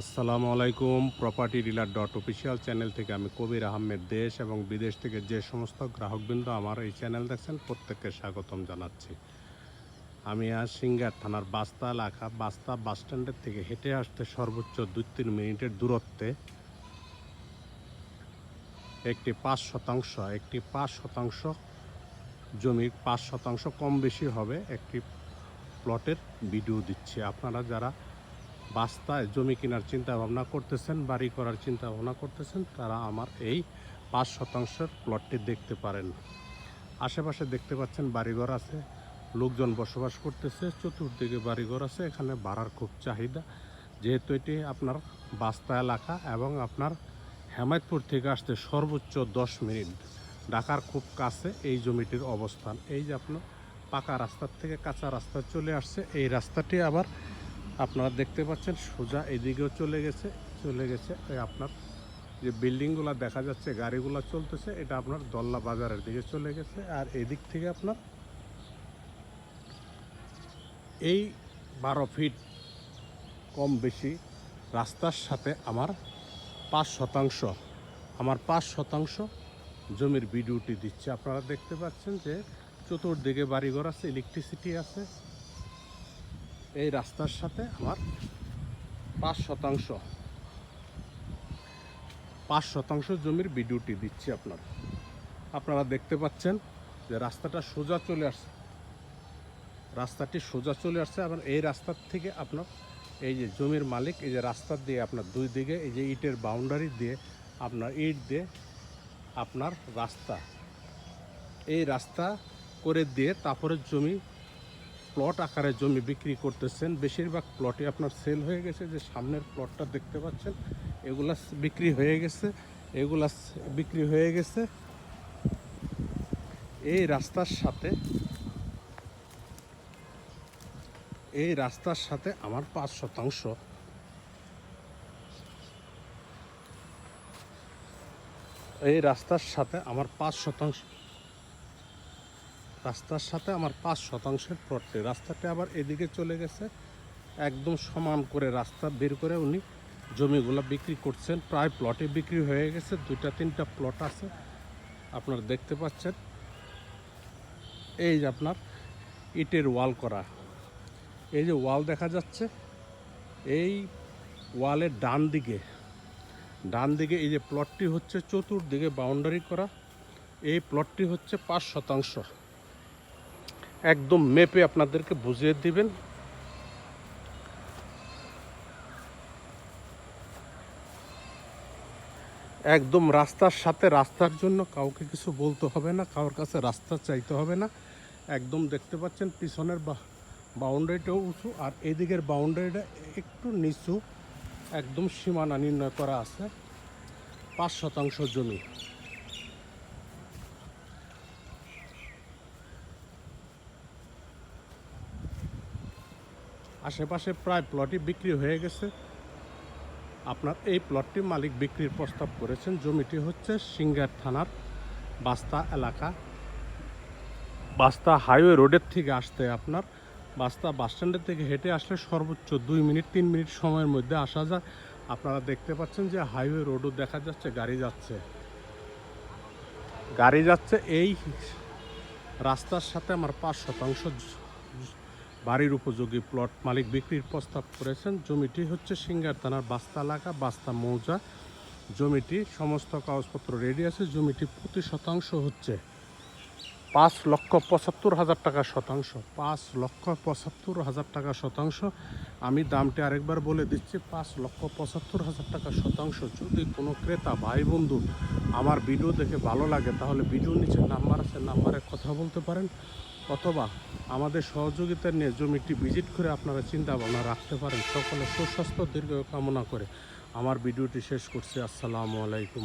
আসসালামু আলাইকুম property dealer dot official channel থেকে আমি কবির আহমেদ দেশ এবং বিদেশ থেকে যে সমস্ত গ্রাহকবৃন্দ আমার এই চ্যানেল দেখছেন, প্রত্যেককে স্বাগতম জানাচ্ছি। আমি আজ সিঙ্গার থানার বাস্তা এলাকা, বাস্তা বাস স্ট্যান্ডের থেকে হেঁটে আসতে সর্বোচ্চ দুই তিন মিনিটের দূরত্বে একটি পাঁচ শতাংশ, একটি পাঁচ শতাংশ জমির পাঁচ শতাংশ কম বেশি হবে একটি প্লটের ভিডিও দিচ্ছি। আপনারা যারা বাস্তায় জমি কেনার চিন্তা ভাবনা করতেছেন, বাড়ি করার চিন্তা ভাবনা করতেছেন, তারা আমার এই পাঁচ শতাংশের প্লটটি দেখতে পারেন। আশেপাশে দেখতে পাচ্ছেন বাড়িঘর আছে, লোকজন বসবাস করতেছে, চতুর্দিকে বাড়িঘর আছে, এখানে ভাড়ার খুব চাহিদা। যেহেতু এটি আপনার বাস্তা এলাকা এবং আপনার হেমায়তপুর থেকে আসতে সর্বোচ্চ দশ মিনিট। ঢাকার খুব কাছে এই জমিটির অবস্থান। এই যে আপনার পাকা রাস্তার থেকে কাঁচা রাস্তা চলে আসছে, এই রাস্তাটি আবার আপনারা দেখতে পাচ্ছেন, সোজা এদিকেও চলে গেছে চলে গেছে আপনার যে বিল্ডিংগুলো দেখা যাচ্ছে, গাড়িগুলো চলতেছে, এটা আপনার দল্লা বাজারের দিকে চলে গেছে। আর এদিক থেকে আপনার এই বারো ফিট কম বেশি রাস্তার সাথে আমার পাঁচ শতাংশ, আমার পাঁচ শতাংশ জমির ভিডিওটি দিচ্ছে। আপনারা দেখতে পাচ্ছেন যে চতুর্দিকে বাড়িঘর আছে ইলেকট্রিসিটি আছে এই রাস্তার সাথে আমার পাঁচ শতাংশ পাঁচ শতাংশ জমির ভিডিওটি দিচ্ছি আপনার। আপনারা দেখতে পাচ্ছেন যে রাস্তাটা সোজা চলে আসছে। রাস্তাটি সোজা চলে আসছে এবং এই রাস্তার থেকে আপনার এই যে জমির মালিক, এই যে রাস্তা দিয়ে আপনার দুই দিকে, এই যে ইটের বাউন্ডারি দিয়ে আপনার ইট দিয়ে আপনার রাস্তা। এই রাস্তা করে দিয়ে তারপরে জমি প্লট আকারে জমি বিক্রি করতেছেন, বেশিরভাগ প্লটই আপনার সেল হয়ে গেছে, যে সামনের প্লটটা দেখতে পাচ্ছেন, এগুলা বিক্রি হয়ে গেছে, এগুলা বিক্রি হয়ে গেছে। এই রাস্তার সাথে, এই রাস্তার সাথে আমার পাঁচ শতাংশ। এই রাস্তার সাথে আমার পাঁচ শতাংশ রাস্তার সাথে আমার পাঁচ শতাংশের প্লটটি রাস্তাটি আবার এদিকে চলে গেছে। একদম সমান করে রাস্তা বের করে উনি জমিগুলো বিক্রি করছেন। প্রায় প্লটে বিক্রি হয়ে গেছে। দুইটা, তিনটা প্লট আছে। আপনারা দেখতে পাচ্ছেন। এই যে আপনার ইটের ওয়াল করা। এই যে ওয়াল দেখা যাচ্ছে। এই ওয়ালের ডান দিকে ডান দিকে এই যে প্লটটি হচ্ছে, চতুর্দিকে বাউন্ডারি করা। এই প্লটটি হচ্ছে পাঁচ শতাংশ। একদম মেপে আপনাদেরকে বুঝিয়ে দিবেন। একদম রাস্তার সাথে রাস্তার জন্য কাউকে কিছু বলতে হবে না, কারোর কাছে রাস্তা চাইতে হবে না। একদম দেখতে পাচ্ছেন পিছনের বাউন্ডারিটাও উঁচু আর এদিকের বাউন্ডারিটা একটু নিচু। একদম সীমানা নির্ণয় করা আছে। পাঁচ শতাংশ জমি। আশেপাশে প্রায় প্লটই বিক্রি হয়ে গেছে। আপনার এই প্লটটি মালিক বিক্রির প্রস্তাব করেছেন। জমিটি হচ্ছে সিঙ্গার থানার বাস্তা এলাকা। বাস্তা হাইওয়ে রোডের থেকে আসতে আপনার, বাস্তা বাস স্ট্যান্ডের থেকে হেঁটে আসলে সর্বোচ্চ দুই মিনিট, তিন মিনিট সময়ের মধ্যে আসা যায়। আপনারা দেখতে পাচ্ছেন যে হাইওয়ে রোডও দেখা যাচ্ছে, গাড়ি যাচ্ছে। গাড়ি যাচ্ছে, এই রাস্তার সাথে আমার পাঁচ শতাংশ বাড়ির উপযোগী প্লট মালিক বিক্রির প্রস্তাব করেছেন। জমিটি হচ্ছে সিঙ্গার থানার বাস্তা এলাকা, বাস্তা মৌজা। জমিটি সমস্ত কাগজপত্র রেডি আছে, জমিটি প্রতি শতাংশ হচ্ছে পাঁচ লক্ষ পঁচাত্তর হাজার টাকা শতাংশ, পাঁচ লক্ষ পঁচাত্তর হাজার টাকা শতাংশ। আমি দামটি আরেকবার বলে দিচ্ছি, পাঁচ লক্ষ পঁচাত্তর হাজার টাকা শতাংশ। যদি কোনো ক্রেতা ভাই বন্ধু আমার ভিডিও দেখে ভালো লাগে, তাহলে ভিডিও নিচে নাম্বার আছে, নাম্বারে কথা বলতে পারেন। অথবা আমাদের সহযোগিতা নিয়ে জমিটি ভিজিট করে আপনারা চিন্তা ভাবনা রাখতে পারেন। সকলে সুস্বাস্থ্য, দীর্ঘ কামনা করে আমার ভিডিওটি শেষ করছি। আসসালামু আলাইকুম।